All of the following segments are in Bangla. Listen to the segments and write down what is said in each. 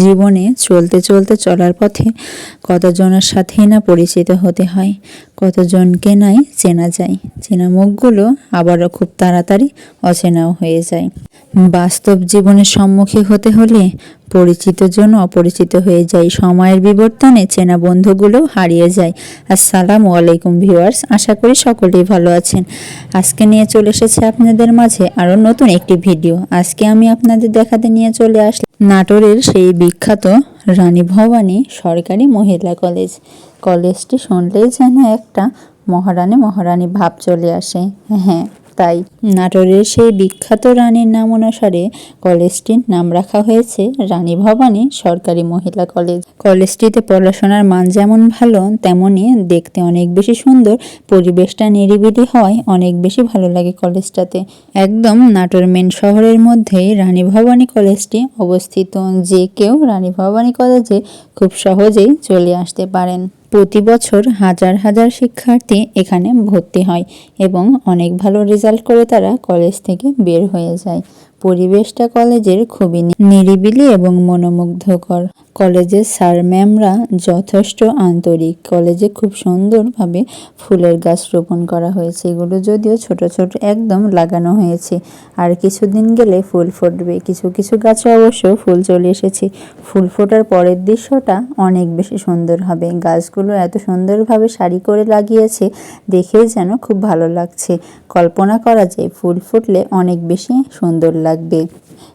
জীবনে চলতে চলতে চলার পথে কতজনের সাথেই না পরিচিত হতে হয়, কতজনকে নাই চেনা যায়। চেনা মুখগুলো আবারও খুব তাড়াতাড়ি অচেনাও হয়ে যায়। বাস্তব জীবনের সম্মুখীন হতে হলে পরিচিত জন অপরিচিত হয়ে যায়। সময়ের বিবর্তনে চেনা বন্ধুগুলো হারিয়ে যায়। আসসালামু আলাইকুম ভিউয়ার্স, আশা করি সকলেই ভালো আছেন। আজকে নিয়ে চলে এসেছে আপনাদের মাঝে আরও নতুন একটি ভিডিও। আজকে আমি আপনাদের দেখাতে নিয়ে চলে আসলাম নাটোরের সেই বিখ্যাত রানী ভবানী সরকারি মহিলা কলেজ। কলেজটি শুনলেই যেন একটা মহারানী মহারানী ভাব চলে আসে। হ্যাঁ। তাই নাটোরের সেই বিখ্যাত রানীর নাম অনুসারে কলেজটির নাম রাখা হয়েছে রানী ভবানী সরকারি মহিলা কলেজ। কলেজটিতে পড়াশোনার মান যেমন ভালো তেমনই দেখতে অনেক বেশি সুন্দর, পরিবেশটা নিরিবিলি হয়, অনেক বেশি ভালো লাগে কলেজটাতে। একদম নাটোর মেন শহরের মধ্যেই রানী ভবানী কলেজটি অবস্থিত। যে কেউ রানী ভবানী কলেজে খুব সহজেই চলে আসতে পারেন। প্রতি বছর হাজার হাজার শিক্ষার্থী এখানে ভর্তি হয় এবং অনেক ভালো রেজাল্ট করে তারা কলেজ থেকে বের হয়ে যায়। পরিবেশটা কলেজের খুবই নিরিবিলি এবং মনোমুগ্ধকর। কলেজের স্যার ম্যামরা যথেষ্ট আন্তরিক। কলেজে খুব সুন্দরভাবে ফুলের গাছ রোপণ করা হয়েছে। এগুলো যদিও ছোট ছোট একদম লাগানো হয়েছে। আর কিছুদিন গেলে ফুল ফুটবে। কিছু কিছু গাছে অবশ্য ফুল চলে এসেছে। ফুল ফোটার পরের দৃশ্যটা অনেক বেশি সুন্দর হবে। গাছগুলো এত সুন্দরভাবে সারি করে লাগিয়েছে, দেখেই যেন খুব ভালো লাগছে। কল্পনা করা যায় ফুল ফুটলে অনেক বেশি সুন্দর লাগবে।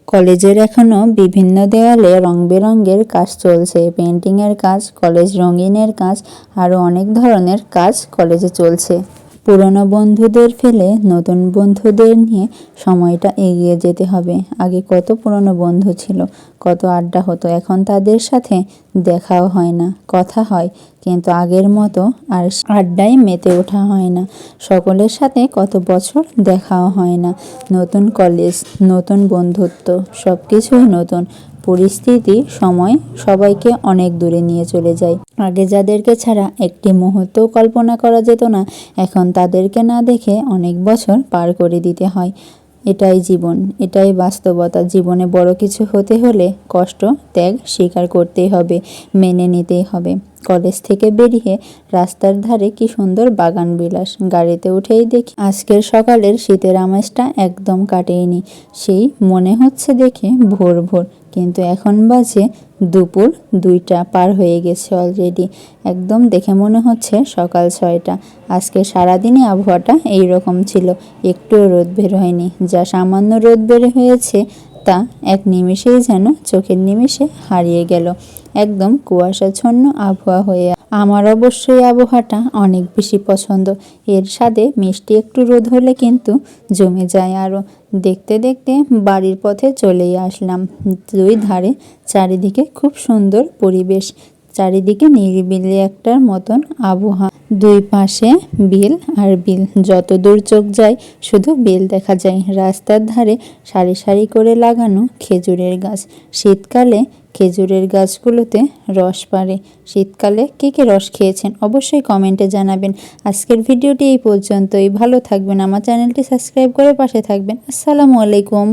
কলেজের এখনও বিভিন্ন দেওয়ালে রং বেরঙের কাজ চলছে। পেন্টিংয়ের কাজ, কলেজ রঙিনের কাজ, আরও অনেক ধরনের কাজ কলেজে চলছে। পুরনো বন্ধুদের ফেলে নতুন বন্ধুদের নিয়ে সময়টা এগিয়ে যেতে হবে। আগে কত পুরনো বন্ধু ছিল, কত আড্ডা হতো, এখন তাদের সাথে দেখাও হয় না, কথা হয়, কিন্তু আগের মতো আর আড্ডায় মেতে ওঠা হয় না। সকলের সাথে কত বছর দেখাও হয় না, নতুন কলেজ নতুন বন্ধুত্ব সব কিছুই নতুন। পরিস্থিতি, সময় সবাইকে অনেক দূরে নিয়ে চলে যায়। আগে যাদেরকে ছাড়া একটি মুহূর্তও কল্পনা করা যেত না, এখন তাদেরকে না দেখে অনেক বছর পার করে দিতে হয়। এটাই জীবন, এটাই বাস্তবতা। জীবনে বড় কিছু হতে হলে কষ্ট, ত্যাগ স্বীকার করতেই হবে, মেনে নিতেই হবে। কলেজ থেকে বেরিয়ে রাস্তার ধারে কি সুন্দর বাগান বিলাস, গাড়িতে উঠেই দেখি আজকের সকালের শীতের আমেজটা একদম কাটেনি সেই মনে হচ্ছে দেখে ভোর ভোর। কিন্তু এখন বাজে দুপুর দুইটা পার হয়ে গেছে অলরেডি একদম দেখে মনে হচ্ছে সকাল ছয়টা। আজকে সারাদিনই আবহাওয়াটা এই রকম ছিল। একটুও রোদ বের হয়নি। যা সামান্য রোদ বের হয়েছে তা এক নিমেষেই যেন চোখের নিমেষে হারিয়ে গেল। একদম কুয়াশাচ্ছন্ন আবহাওয়া হয়ে আমার অবশ্যই আবহাওয়াটা অনেক বেশি পছন্দ। এর সাথে মিষ্টি একটু রোদ হলে কিন্তু জমে যায় আরও দেখতে দেখতে বাড়ির পথে চলেই আসলাম। দুই ধারে চারিদিকে খুব সুন্দর পরিবেশ। চারিদিকে নিরিবিলি একটার মতন আবহাওয়া। দুই পাশে বিল আর বিল। যত দূর চোখ যায়, শুধু বিল দেখা যায়। রাস্তার ধারে সারি সারি করে লাগানো খেজুরের গাছ। শীতকালে খেজুরের গাছগুলোতে রস পারে শীতকালে কে কে রস খেয়েছেন অবশ্যই কমেন্টে জানাবেন। আজকের ভিডিওটি এই পর্যন্তই। ভালো থাকবেন। আমার চ্যানেলটি সাবস্ক্রাইব করে পাশে থাকবেন। আসসালামু আলাইকুম।